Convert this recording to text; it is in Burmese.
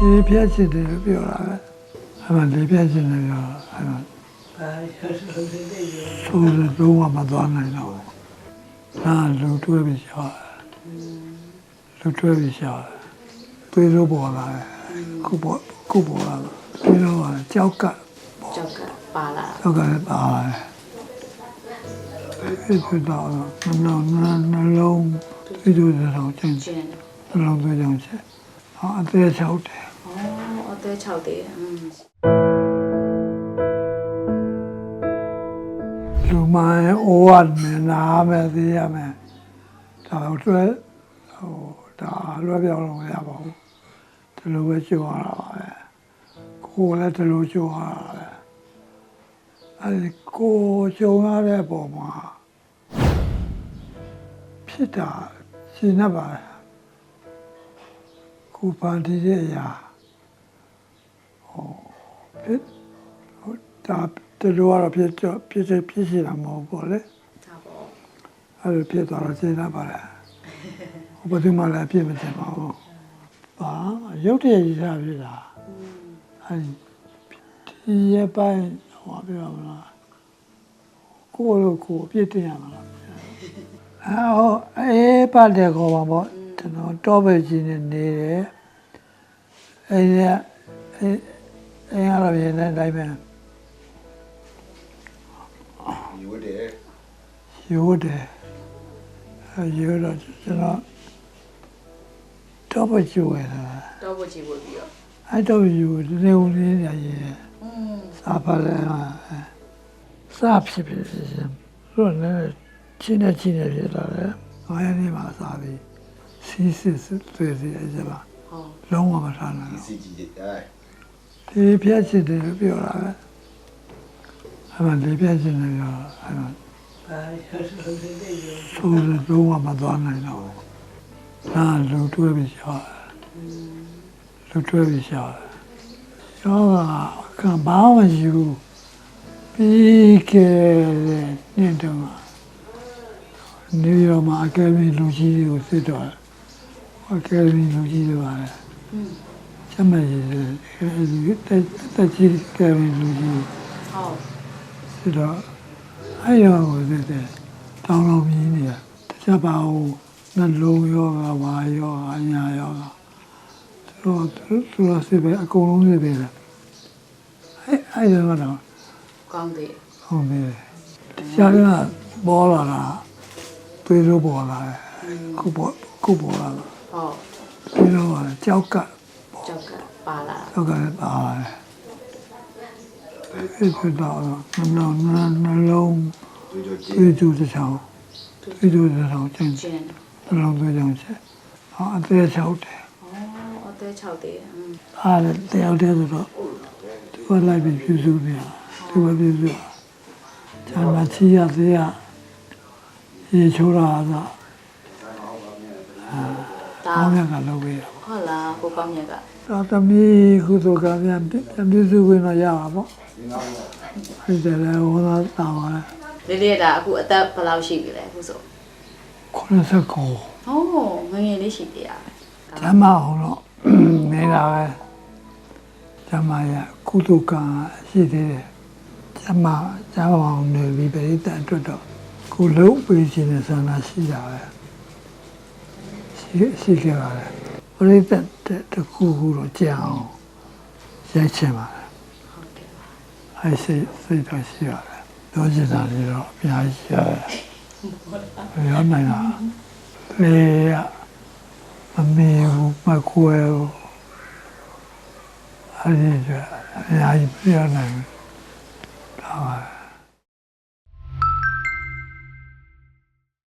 ဒီဖြတ်ချင်တယ်လို့ပြောတာပဲအဲ့မှာဒီဖြတ်ချင်တယ်ပြောအဲ့မှာဘာလို့ဆိုနေလဲရောဆိုးတယ်လုံးဝမသွားနိုင်တော့ဘူးနာလူတွဲပြီးရှာလူတွဲပြီးရှာပြေလို့ပေါ်လာတယ်ခုပေါ်ခုပေါ်လာတယ်ပြေလို့ကကြောက်ကကြောက်ကပါလာကြောက်ကလည်းပါတယ်အဲ့ဒီတော့နှလုံးနှလုံးဒီလိုတော့ချင်းကျင်းနှလုံးသွေးကြောင့်ချက်ဟောအသေးချောက်တယ်ဩ အသေး6သေးอืมလူမိုင်းအိုးရမယ်နားမယ်သိရမယ်ဒါတော့တွဲဟိုဒါလွယ်ပြောင်းလို့မရပါဘူးဒီလိုပဲကြိုးရတာပါပဲကိုယ်လည်းဒီလိုကြိုးရတာပဲအဲဒီကိုယ်ကြုံရတဲ့ပုံမှာဖြစ်တာရှင်းနေပါလားကိုယ်ပန်တည်တဲ့အရာဟို ဖြစ်ဟိုဒါတလူကတော့ဖြစ်ကြဖြစ်ဖြစ်ဖြစ်ရှိတာမဟုတ်ဘူးလေဒါပေါ့အဲ့လိုဖြစ်သွားတော့ရှင်းနေပါလားဟိုဘယ်သူမှလည်းအပြစ်မတင်ပါဘူးဘာရုပ်တရက်ကြီးစားဖြစ်တာအဲ့ဒီရပိုင်းဟောပြောမလားကိုယ်လိုကိုယ်အပြစ်တင်ရမှာလားအာဟောအေးပါတယ်ခေါ်ပါပေါ့ကျွန်တော်တော့ပဲကြီးနေနေတယ်အဲ့ဒီ အဲ့အဲ့ရတော့ရင်းတဲ့အတိုင်းပဲယူတယ်ရိုးတယ်အဲရိုးတော့ကျွန်တော်တော့ပဲကျိုးရတာတော့ဘကြည့်ဖို့ပြီးတော့အဲ့တော့ယူနေဦးလေးရရင်อืมစားပါလဲစားဖြစ်ဖြစ်ဖြစ်ချင်းလို့လည်းချင်းနဲ့ချင်းနဲ့ဖြစ်လာတယ်။ငါးရက်နေမှာစားပြီးစီးစစ်စစ်တွေ့စီအကြပါဟောလုံးဝမထားနိုင်ဒီတော့စီကြီးတဲ့ ဒီပြက်ချင်တယ်လို့ပြောတာပဲ။အဲ့မှာဒီပြက်ချင်တယ်ပြောအဲ့မှာဘာလို့ဆိုနေလဲရောဆိုးတယ်လုံးဝမသွားနိုင်တော့ဘူး။နာလူတွဲပြီးရှာလူတွဲပြီးရှာရောကကဘာမှယူပြီးခဲ့တဲ့နေ့တုန်းကနေရောမှာအကယ်ဒမီလူကြီးတွေကိုစစ်တော့အကယ်ဒမီလူကြီးတွေပါလေ อืมကျမကြီးအဲဒီတက်တက်ကြီးအကယ်ဒမီလူကြီးဟောစစ်တော့အဲ့ရောကိုစစ်တယ်တောင်းတော်ကြီးနေတယ်တခြားပါဘူးနှလုံးရောဂါဝါရောဂါအညာရောဂါသူတို့သူတို့စစ်ပဲအကုန်လုံးစစ်ပဲလားအဲ့အဲ့ရောတော့ကောင်းသေးဟုတ်ပြီတရားကပေါ်လာတာတွေးလို့ပေါ်လာတယ်ခုပေါ်ခုပေါ်လာတာဟောတွေးလို့ကကြောက်က ကြောက်ကပါလာကြောက်ကလည်းပါတယ်အဲ့ဒီတော့နှလုံးနှလုံးသူတို့ကြီးတွေးကြည့်တဲ့ချောင်းတွေးကြည့်တဲ့ချောင်းချင်းကျင်းနှလုံးသွေးကြောင့်ချက်ဟာအသေးချောက်တယ်ဩအသေး6သေးอืมအားလည်းတယောက်တည်းဆိုတော့သူကလိုက်ပြီးပြုစုနေတာသူကပြုစုကျန်မချီရသေးရရေချိုးတာက ဒါအောင်းမြတ်ကလုပ်ပေးတာဟုတ်လားကိုကောင်းမြတ်ကသာသမီကုသိုလ်ကပြန်ပြန်ပြုစုခွင့်တော့ရပါပေါ့အဲ့ဒါလည်းဝါသာတာပါလေလေးလေးကဒါအခုအသက်ဘယ်လောက်ရှိပြီလဲအခုဆို89ဟောငယ်ငယ်လေးရှိသေးရပဲဓမ္မအောင်တော့နေတာပဲဓမ္မရကုသိုလ်ကံရှိသေးတယ်ဓမ္မဓမ္မအောင်နေပြီးပြိတ္တအတွက်တော့ကိုလုံးပေးခြင်းနဲ့ဆန္ဒရှိတာပဲ ရှိရှိခဲ့ပါတယ်ပြိတ္တတခုခုတော့ကြအောင်ရိုက်ချင်ပါတယ်ဟုတ်ကဲ့ပါအဲ့စိတ်စိတ်တော့ရှိရတယ်ပြောချင်တာတွေတော့အများကြီးရှိရတယ်ပြောနိုင်တာလေရမမေဘူးမကွယ်ဘူးအဲ့ဒီကြအများကြီးပြောနိုင်တယ်ဒါပါ